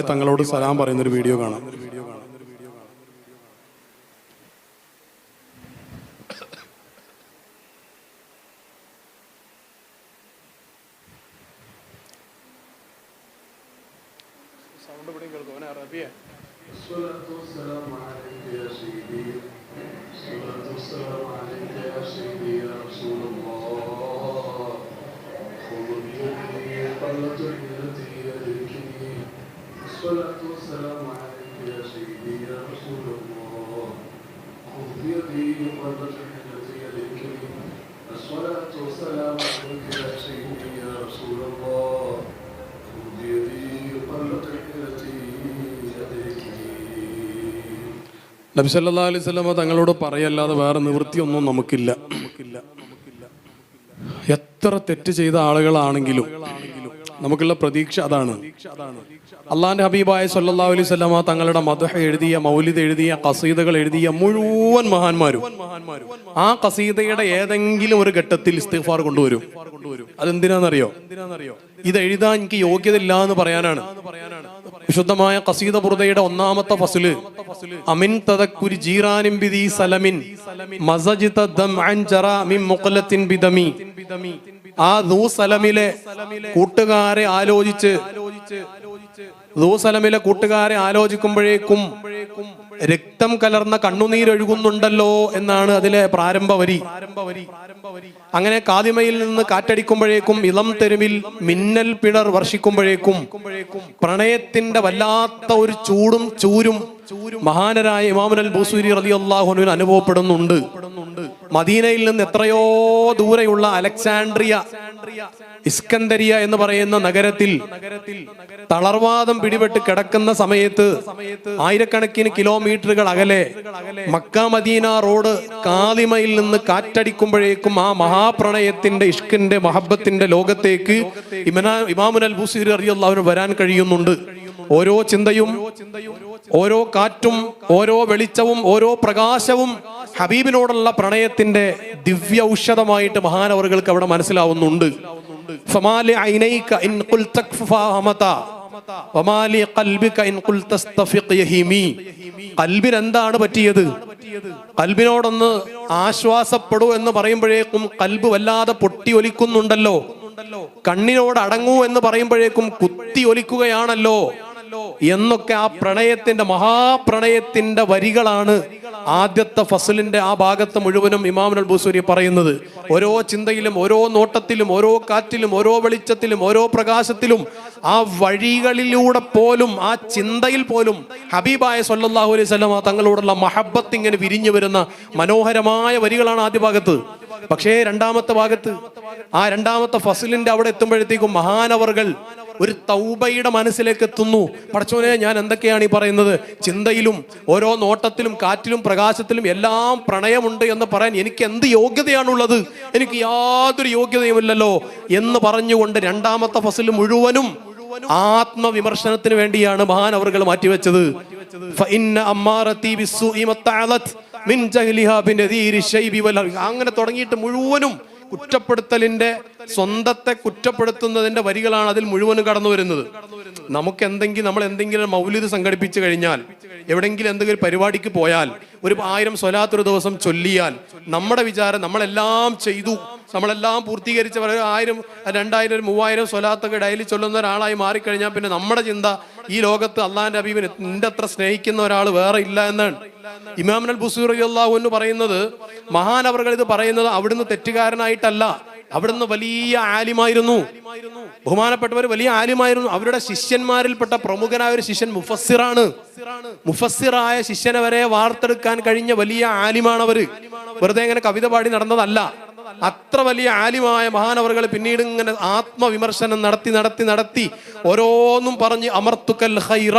തങ്ങളോട് സലാം പറയുന്നൊരു വീഡിയോ കാണാം. നബി സല്ലാ അലൈഹി സ്വലമ തങ്ങളോട് പറയല്ലാതെ വേറെ നിവൃത്തിയൊന്നും നമുക്കില്ല. എത്ര തെറ്റ് ചെയ്ത ആളുകളാണെങ്കിലും നമുക്കുള്ള പ്രതീക്ഷ അതാണ്. അള്ളാന്റെ ഹബീബായ സല്ലാ അലൈഹി സ്വലമ തങ്ങളുടെ മധുഹ എഴുതിയ മൗലിദ് എഴുതിയ കസീതകൾ എഴുതിയ മുഴുവൻ മഹാന്മാരും ആ കസീതയുടെ ഏതെങ്കിലും ഒരു ഘട്ടത്തിൽ ഇസ്തിഫാർ കൊണ്ടുവരും. അതെന്തിനാണെന്നറിയോ ഇത് എഴുതാൻ എനിക്ക് യോഗ്യത ഇല്ല എന്ന് പറയാനാണ്. വിശുദ്ധമായ കസീദ ബുർദയുടെ ഒന്നാമത്തെ ഫസിൽ. അമിൻ തദക്കുരി ജീറാനിം ബിദി സലമിൻ മസജിത ദംഅൻ ജറ മിൻ മുഖലത്തിൻ ബിദമി. ആ ദൂ സലമിലെ കൂട്ടുകാരെ ആലോചിച്ച് ദൂ സലമിലെ കൂട്ടുകാരെ ആലോചിക്കുമ്പോഴേക്കും രക്തം കലർന്ന കണ്ണുനീരൊഴുകുന്നുണ്ടല്ലോ എന്നാണ് അതിലെ പ്രാരംഭ വരി. അങ്ങനെ കാതിമയിൽ നിന്ന് കാറ്റടിക്കുമ്പോഴേക്കും ഇളം തെരുവിൽ മിന്നൽ പിണർ വർഷിക്കുമ്പോഴേക്കും പ്രണയത്തിന്റെ വല്ലാത്ത ഒരു ചൂടും ചൂരും മഹാനരായ ഇമാമുൽ ബൂസൂരി റലി അള്ളാഹുനുവിന് അനുഭവപ്പെടുന്നുണ്ട്. മദീനയിൽ നിന്ന് എത്രയോ ദൂരെയുള്ള അലക്സാൻഡ്രിയ ഇസ്കന്ദരിയ എന്ന് പറയുന്ന നഗരത്തിൽ തളർവാദം പിടിപെട്ട് കിടക്കുന്ന സമയത്ത് ആയിരക്കണക്കിന് കിലോമീറ്ററുകൾ അകലെ മക്ക മദീന റോഡ് കാലിമയിൽ നിന്ന് കാറ്റടിക്കുമ്പോഴേക്കും ആ മഹാപ്രണയത്തിന്റെ ഇഷ്കിന്റെ മഹബത്തിന്റെ ലോകത്തേക്ക് അൽ ബുസീർ അറിയുള്ളവന് വരാൻ കഴിയുന്നുണ്ട്. ഓരോ ചിന്തയും ഓരോ കാറ്റും ഓരോ വെളിച്ചവും ഓരോ പ്രകാശവും ഹബീബിനോടുള്ള പ്രണയത്തിന്റെ ദിവ്യ ഔഷധമായിട്ട് മഹാനവറുകൾക്ക് അവിടെ മനസ്സിലാവുന്നുണ്ട്. എന്താണ് പറ്റിയത്? കൽബിനോടൊന്ന് ആശ്വാസപ്പെടൂ എന്ന് പറയുമ്പോഴേക്കും കൽബ് വല്ലാതെ പൊട്ടി ഒലിക്കുന്നുണ്ടല്ലോ. കണ്ണിനോട് അടങ്ങൂ എന്ന് പറയുമ്പോഴേക്കും കുത്തി ഒലിക്കുകയാണല്ലോ. എന്നൊക്കെ ആ പ്രണയത്തിന്റെ മഹാപ്രണയത്തിന്റെ വരികളാണ് ആദ്യത്തെ ഫസലിന്റെ ആ ഭാഗത്ത് മുഴുവനും ഇമാമുൽ ബൂസൂരി പറയുന്നത് ഓരോ ചിന്തയിലും ഓരോ നോട്ടത്തിലും ഓരോ കാറ്റിലും ഓരോ വെളിച്ചത്തിലും ഓരോ പ്രകാശത്തിലും ആ വഴികളിലൂടെ പോലും ആ ചിന്തയിൽ പോലും ഹബീബായ സല്ലല്ലാഹു അലൈഹി സ്വലമ തങ്ങളോടുള്ള മഹബത്ത് ഇങ്ങനെ വിരിഞ്ഞു വരുന്ന മനോഹരമായ വരികളാണ് ആദ്യ ഭാഗത്ത്. പക്ഷേ രണ്ടാമത്തെ ഭാഗത്ത് ആ രണ്ടാമത്തെ ഫസലിന്റെ അവിടെ എത്തുമ്പോഴത്തേക്കും മഹാനവറുകൾ ഒരു തൗബയുടെ മനസ്സിലേക്ക് എത്തുന്നു. പടച്ചോനെ ഞാൻ എന്തൊക്കെയാണ് ഈ പറയുന്നത്? ചിന്തയിലും ഓരോ നോട്ടത്തിലും കാറ്റിലും പ്രകാശത്തിലും എല്ലാം പ്രണയമുണ്ട് എന്ന് പറയാൻ എനിക്ക് എന്ത് യോഗ്യതയാണുള്ളത്? എനിക്ക് യാതൊരു യോഗ്യതയുമില്ലല്ലോ എന്ന് പറഞ്ഞുകൊണ്ട് രണ്ടാമത്തെ ഫസൽ മുഴുവനും ആത്മവിമർശനത്തിന് വേണ്ടിയാണ് മഹാൻ അവർ മാറ്റിവെച്ചത്. അങ്ങനെ തുടങ്ങിയിട്ട് മുഴുവനും കുറ്റപ്പെടുത്തലിന്റെ സ്വന്തത്തെ കുറ്റപ്പെടുത്തുന്നതിന്റെ വരികളാണ് അതിൽ മുഴുവനും കടന്നു വരുന്നത്. നമുക്ക് എന്തെങ്കിലും നമ്മൾ എന്തെങ്കിലും മൗലിദ് സംഘടിപ്പിച്ചു കഴിഞ്ഞാൽ എവിടെങ്കിലും എന്തെങ്കിലും പരിപാടിക്ക് പോയാൽ ഒരു ആയിരം സ്വലാത്ത് ഒരു ദിവസം ചൊല്ലിയാൽ നമ്മുടെ വിചാരം നമ്മളെല്ലാം ചെയ്തു നമ്മളെല്ലാം പൂർത്തീകരിച്ച ഒരു ആയിരം രണ്ടായിരം മൂവായിരം സ്വലാത്തൊക്കെ ഡെയിലി ചൊല്ലുന്ന ഒരാളായി മാറിക്കഴിഞ്ഞാൽ പിന്നെ നമ്മുടെ ചിന്ത ഈ ലോകത്ത് അള്ളാഹാന്റെ അബീബിന് നിന്റെ അത്ര സ്നേഹിക്കുന്ന ഒരാൾ വേറെ ഇല്ല എന്നാണ്. ഇമാം അൽ ബുസൂർ അള്ളാഹു എന്ന് പറയുന്നത് മഹാനവറുകൾ ഇത് പറയുന്നത് അവിടുന്ന് തെറ്റുകാരനായിട്ടല്ല. അവിടുന്ന് വലിയ ആലിമായിരുന്നു. ബഹുമാനപ്പെട്ടവർ വലിയ ആലിമായിരുന്നു. അവരുടെ ശിഷ്യന്മാരിൽപ്പെട്ട പ്രമുഖനായ ഒരു ശിഷ്യൻ മുഫസ്സിറാണ്. മുഫസ്സിറായ ശിഷ്യനെ വരെ വാർത്തെടുക്കാൻ കഴിഞ്ഞ വലിയ ആലിമാണവര്. വെറുതെ ഇങ്ങനെ കവിത പാടി നടന്നതല്ല. അത്ര വലിയ ആലിമായ മഹാനവറുകൾ പിന്നീട് ഇങ്ങനെ ആത്മവിമർശനം നടത്തി നടത്തി നടത്തി ഓരോന്നും പറഞ്ഞ് അമർത്തുക്കൽ ഖൈറ.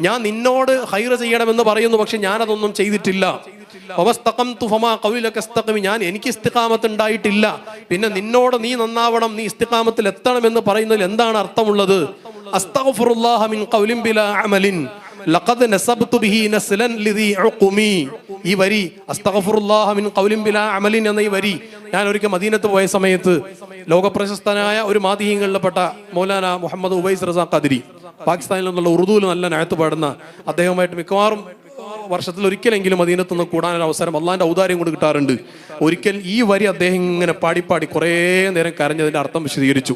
ഞാൻ നിന്നോട് ഹൈറ ചെയ്യണമെന്ന് പറയുന്നു പക്ഷെ ഞാൻ അതൊന്നും ചെയ്തിട്ടില്ല ഞാൻ എനിക്ക് ഇസ്തിഖാമത്ത് ഉണ്ടായിട്ടില്ല. പിന്നെ നിന്നോട് നീ നന്നാവണം നീ ഇസ്തിഖാമത്തിൽ എത്തണം എന്ന് പറയുന്നതിൽ എന്താണ് അർത്ഥമുള്ളത്? അമലിൻ. ലഖദ് നസബ്തു ബിഹി നസ്ലൻ ലിദി ഉഖുമി. ഈ വരി അസ്തഗ്ഫിറുല്ലാഹ മിൻ ഖൗലിൻ ബിലാ അമലിൻ എന്ന ഈ വരി ഞാൻ ഒരിക്കൽ മദീനത്ത് പോയ സമയത്ത് ലോകപ്രശസ്തനായ ഒരു മാതീഹ്യങ്ങളിൽപ്പെട്ട മൗലാന മുഹമ്മദ് ഉബൈസ് റസാ ഖദരി പാകിസ്ഥാനിൽ നിന്നുള്ള ഉറുദുവിൽ നല്ല നയത്ത് പാടുന്ന അദ്ദേഹമായിട്ട് മിക്കവാറും വർഷത്തിൽ ഒരിക്കലെങ്കിലും മദീനത്ത് നിന്ന് കൂടാനൊരു അവസരം അള്ളാന്റെ ഔദാര്യം കൊണ്ട് കിട്ടാറുണ്ട്. ഒരിക്കൽ ഈ വരി അദ്ദേഹം ഇങ്ങനെ പാടിപ്പാടി പാടി കുറേ നേരം കരഞ്ഞതിന്റെ അർത്ഥം വിശദീകരിച്ചു.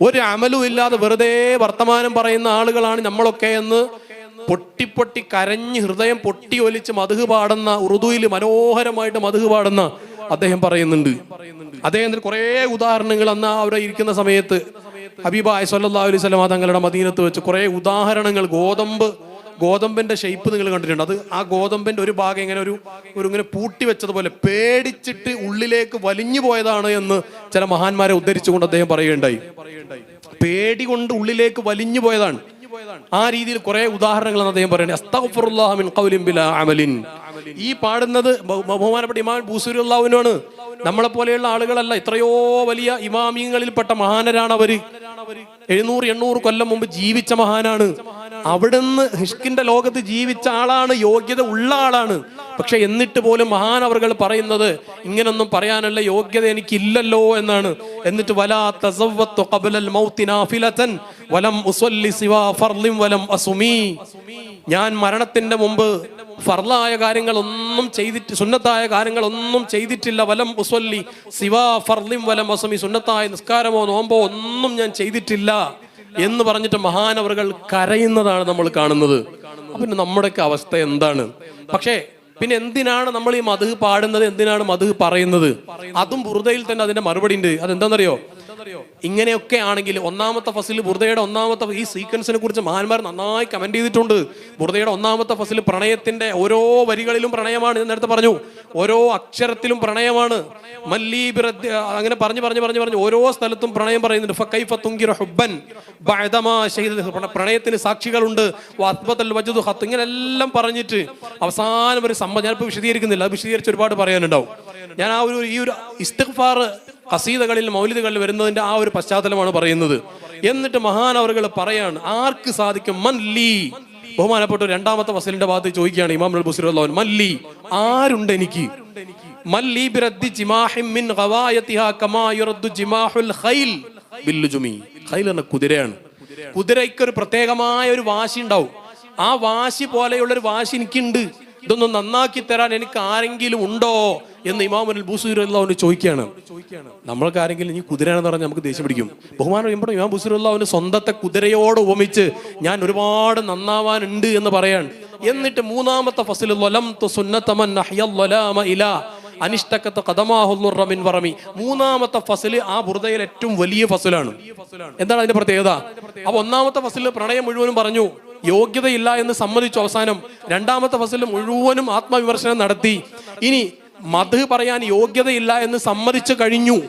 ഒരു അമലും ഇല്ലാതെ വെറുതെ വർത്തമാനം പറയുന്ന ആളുകളാണ് നമ്മളൊക്കെ എന്ന് പൊട്ടി പൊട്ടി കരഞ്ഞ് ഹൃദയം പൊട്ടി ഒലിച്ച് മധുഹ് പാടുന്ന ഉറുദുവിൽ മനോഹരമായിട്ട് മധുഹ് പാടുന്ന അദ്ദേഹം പറയുന്നുണ്ട്. അദ്ദേഹത്തിന് കുറേ ഉദാഹരണങ്ങൾ അന്ന് അവിടെ ഇരിക്കുന്ന സമയത്ത് ഹബീബ് അലൈഹി സ്വലമ തങ്ങളുടെ മദീനത്ത് വെച്ച് കുറേ ഉദാഹരണങ്ങൾ ഗോതമ്പ് ഗോതമ്പിന്റെ ഷേപ്പ് നിങ്ങൾ കണ്ടിട്ടുണ്ട്. അത് ആ ഗോതമ്പിന്റെ ഒരു ഭാഗം ഇങ്ങനെ ഒരു ഒരു ഇങ്ങനെ പൂട്ടി വെച്ചതുപോലെ പേടിച്ചിട്ട് ഉള്ളിലേക്ക് വലിഞ്ഞു പോയതാണ് എന്ന് ചില മഹാന്മാരെ ഉദ്ധരിച്ചുകൊണ്ട് അദ്ദേഹം പറയുകയുണ്ടായി. പേടി കൊണ്ട് ഉള്ളിലേക്ക് വലിഞ്ഞു പോയതാണ്. ആ രീതിയിൽ കുറെ ഉദാഹരണങ്ങൾ അദ്ദേഹം പറയുന്നത്. ഈ പാടുന്നത് ബഹു- ബഹുമാനപ്പെട്ട ഇമാം ബൂസുരുല്ലാവിനാണ് നമ്മളെ പോലെയുള്ള ആളുകളല്ല എത്രയോ വലിയ ഇമാമിയങ്ങളിൽപ്പെട്ട മഹാനരാണ് അവർ. എഴുന്നൂറ് എണ്ണൂറ് കൊല്ലം മുമ്പ് ജീവിച്ച മഹാനാണ്. അവിടുന്ന് ഹിഷ്കിന്റെ ലോകത്ത് ജീവിച്ച ആളാണ് യോഗ്യത ഉള്ള ആളാണ്. പക്ഷെ എന്നിട്ട് പോലും അവർ പറയുന്നത് ഇങ്ങനൊന്നും പറയാനുള്ള യോഗ്യത എനിക്കില്ലല്ലോ എന്നാണ്. എന്നിട്ട് ഖബലൽ വലം വലം ഞാൻ മരണത്തിന്റെ മുമ്പ് ഫർലായ കാര്യങ്ങളൊന്നും ചെയ്തിട്ട് സുന്നത്തായ കാര്യങ്ങളൊന്നും ചെയ്തിട്ടില്ല. വലം ഉസ്വല്ലി സിവാ ഫർലിം വലം അസുമി. സുന്നത്തായ നിസ്കാരമോ നോമ്പോ ഒന്നും ഞാൻ ചെയ്തിട്ടില്ല എന്ന് പറഞ്ഞിട്ട് മഹാനവറുകൾ കരയുന്നതാണ് നമ്മൾ കാണുന്നത്. പിന്നെ നമ്മുടെയൊക്കെ അവസ്ഥ എന്താണ്? പക്ഷേ പിന്നെ എന്തിനാണ് നമ്മൾ ഈ മധു പാടുന്നത്? എന്തിനാണ് മധു പറയുന്നത്? അതും ബുറുദയിൽ തന്നെ അതിന്റെ മറുപടി ഉണ്ട്. അതെന്താണെന്നറിയോ? ഇങ്ങനെയൊക്കെ ആണെങ്കിൽ ഒന്നാമത്തെ ഫസിൽ ബുർദയുടെ ഒന്നാമത്തെ ഈ സീക്വൻസിനെ കുറിച്ച് മഹാന്മാർ നന്നായി കമന്റ് ചെയ്തിട്ടുണ്ട്. ബുർദയുടെ ഒന്നാമത്തെ ഫസിൽ പ്രണയത്തിന്റെ ഓരോ വരികളിലും പ്രണയമാണ് ഞാൻ നേരത്തെ പറഞ്ഞു. ഓരോ അക്ഷരത്തിലും പ്രണയമാണ്. അങ്ങനെ പറഞ്ഞു പറഞ്ഞു പറഞ്ഞു പറഞ്ഞു ഓരോ സ്ഥലത്തും പ്രണയം പറയുന്നുണ്ട്. ഹുബ്ബൻ പ്രണയത്തിന് സാക്ഷികളുണ്ട്. വജദു ഖത്ത് ഇങ്ങനെ എല്ലാം പറഞ്ഞിട്ട് അവസാനം ഒരു സമ്മ ഞാനിപ്പോൾ വിശദീകരിക്കുന്നില്ല അത് വിശദീകരിച്ച് ഒരുപാട് പറയാനുണ്ടാവും. ഞാൻ ആ ഒരു ഈ ഒരു ഇസ്തിഗ്ഫാർ കസീതകളിൽ മൗലിദുകളിൽ വരുന്നതിന്റെ ആ ഒരു പശ്ചാത്തലമാണ് പറയുന്നത്. എന്നിട്ട് മഹാനവറുകൾ പറയാണ് ആർക്ക് സാധിക്കും? മൻ ലീ ബഹുമാനപ്പെട്ട രണ്ടാമത്തെ വസലിന്റെ ഭാഗത്ത് ചോദിക്കുകയാണ് ഇമാം അൽ മല്ലി ആരുണ്ട് എനിക്ക്? മല്ലി ബിറദ്ദി മിൻ കമാ ഖൈൽ കുതിരയാണ്. കുതിരയ്ക്ക് ഒരു പ്രത്യേകമായ ഒരു വാശി ഉണ്ടാവും. ആ വാശി പോലെയുള്ള ഒരു വാശി എനിക്കുണ്ട്. ഇതൊന്ന് നന്നാക്കി തരാൻ എനിക്ക് ആരെങ്കിലും ഉണ്ടോ? എന്ന് ഇമാമുൽ ബുസൂറുല്ലാവിന് ചോദിക്കുകയാണ്. നമ്മൾക്ക് ആരെങ്കിലും ഇനി കുതിരയാണെന്ന് പറഞ്ഞാൽ നമുക്ക് ദേഷ്യം പിടിക്കും. ബഹുമാനം ഇവിടെ ഇമാം ബുസൂറുല്ലാവിന് സ്വന്തത്തെ കുതിരയോട് ഉപമിച്ച് ഞാൻ ഒരുപാട് നന്നാവാനുണ്ട് എന്ന് പറയാൻ. എന്നിട്ട് മൂന്നാമത്തെ ഫസിൽ അനിഷ്ടക്കത്ത് കഥമാഹുറമിൻ പറമി മൂന്നാമത്തെ ഫസൽ ആ ബുർദയിൽ ഏറ്റവും വലിയ ഫസലാണ്. എന്താണ് അതിന്റെ പ്രത്യേകത? അപ്പൊ ഒന്നാമത്തെ ഫസൽ പ്രണയം മുഴുവനും പറഞ്ഞു. യോഗ്യതയില്ല എന്ന് സമ്മതിച്ചു അവസാനം. രണ്ടാമത്തെ ഫസൽ മുഴുവനും ആത്മവിമർശനം നടത്തി. ഇനി മധു പറയാൻ യോഗ്യതയില്ല എന്ന് സമ്മതിച്ചു കഴിഞ്ഞു.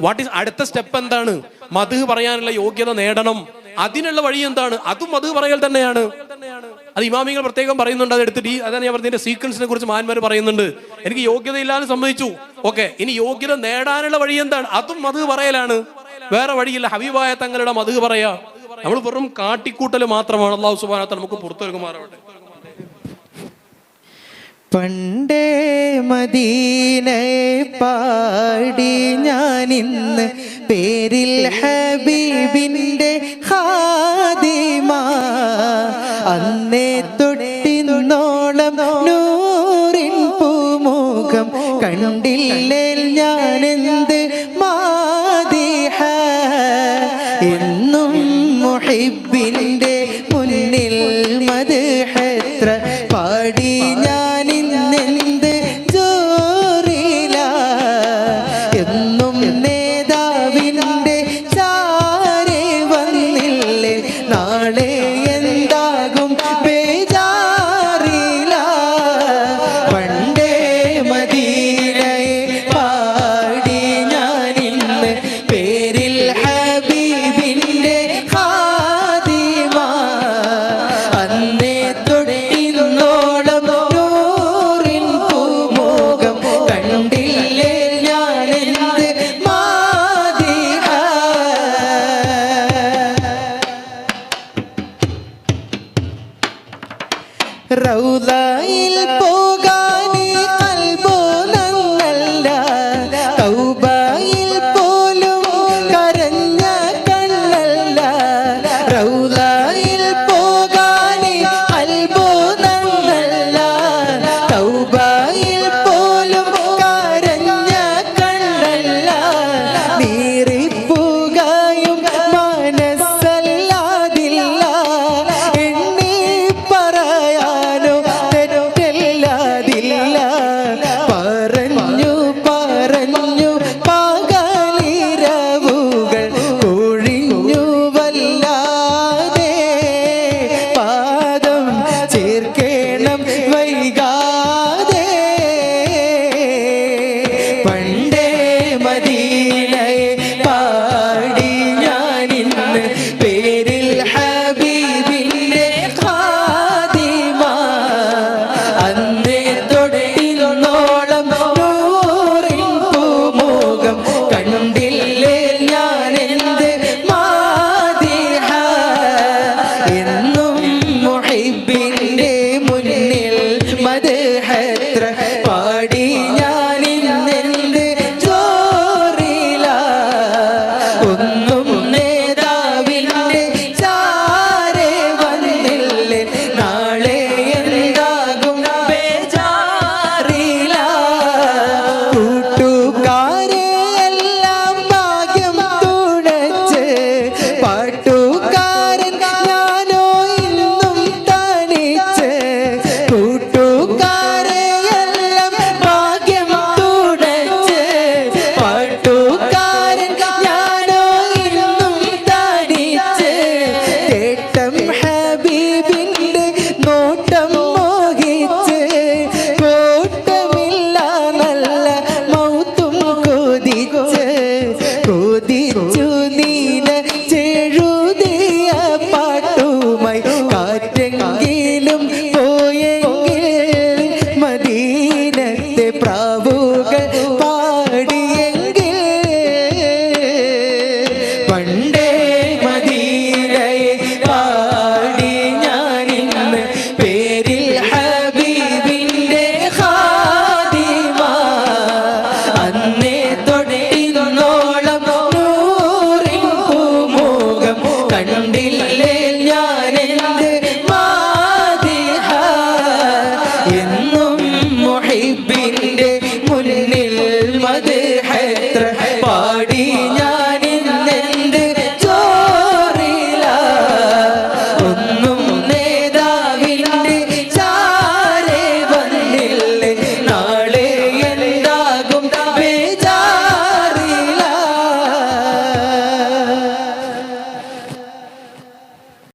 വാട്ട് ഈസ് അടുത്ത സ്റ്റെപ്പ് എന്താണ്? മധു പറയാനുള്ള യോഗ്യത നേടണം. അതിനുള്ള വഴി എന്താണ്? അതും മധു പറയൽ തന്നെയാണ്. അത് ഇമാമികൾ പ്രത്യേകം പറയുന്നുണ്ട്. അത് എടുത്തിട്ട് ഈ അതാണ് ഞാൻ പറഞ്ഞതിന്റെ സീക്വൻസിനെ കുറിച്ച് മാന്മാർ പറയുന്നുണ്ട്. എനിക്ക് യോഗ്യതയില്ലാന്ന് സമ്മതിച്ചു. ഓക്കെ ഇനി യോഗ്യത നേടാനുള്ള വഴി എന്താണ്? അതും മധു പറയലാണ്. വേറെ വഴിയില്ല. ഹബീബായ തങ്ങളുടെ മധു പറയാ. നമ്മൾ വെറും കാട്ടിക്കൂട്ടൽ മാത്രമാണ്. അള്ളാഹു സുബാനത്ത നമുക്ക് പുറത്തെടുക്കുമാറാവട്ടെ പണ്ടേ മദീനയെ പാടി ഞാനിന്ന് പേരിൽ ഹബീബിന്റെ ഹാദിമ. അന്നേ തൊട്ടിന്നോളം നൂറിൻ പൂമുഖം കണ്ടില്ലേ ಸೌದಾ நிற்கேனம் வைகா ഹബീബിന്റെ